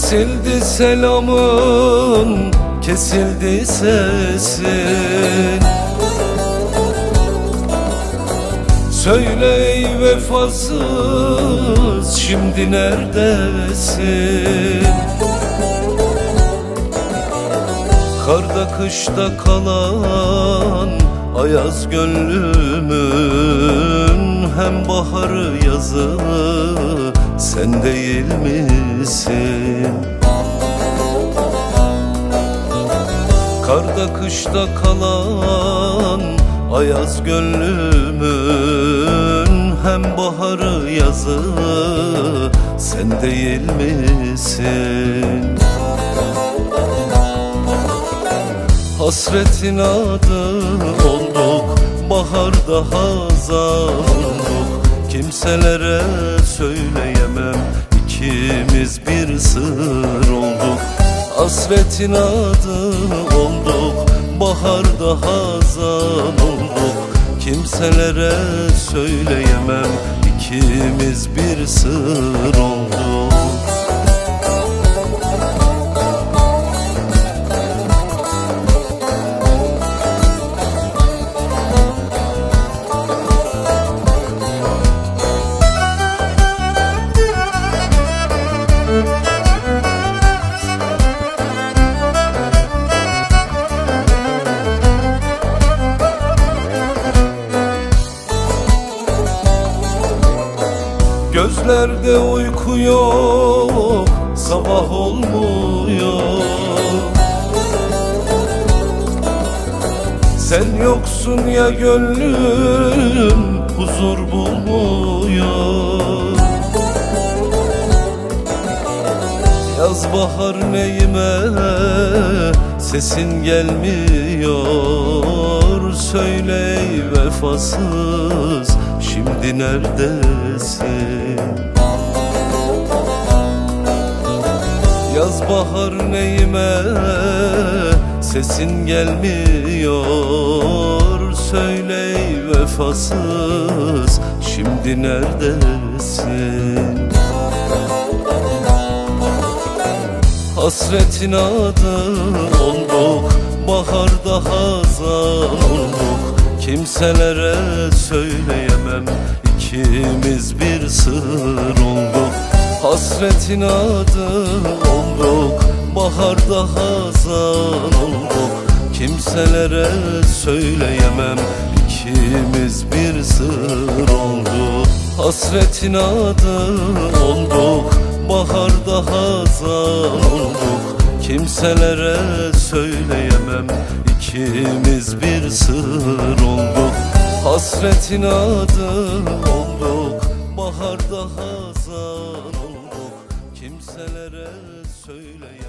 Kesildi selamın, kesildi sesin Söyle ey vefasız, şimdi neredesin? Karda kışta kalan ayaz gönlümün Hem baharı yazı sen değil misin? Karda kışta kalan ayaz gönlümün Hem baharı yazı sen değil misin? Hasretin adı olduk Baharda hazan olduk Kimselere söyleyemem. İkimiz bir sır olduk. Hasretin adı olduk. Baharda hazan olduk Kimselere söyleyemem. İkimiz bir sır olduk Gözlerde uyku yok Sabah olmuyor. Sen yoksun ya gönlüm Huzur bulmuyor. Yaz bahar neyime Sesin gelmiyor Söyle vefasız Şimdi neredesin? Yaz bahar neyime Sesin gelmiyor Söyle vefasız Şimdi neredesin? Hasretin adı olduk Baharda hazan olduk. Kimselere söyleyemem ikimiz bir sır olduk. Hasretin adı olduk Baharda hazan olduk. Kimselere söyleyemem ikimiz bir sır olduk. Hasretin adı olduk Baharda hazan olduk Kimselere söyleyemem. İkimiz bir sır olduk. Hasretin adı olduk. Baharda hazan olduk. Kimselere söyleyemem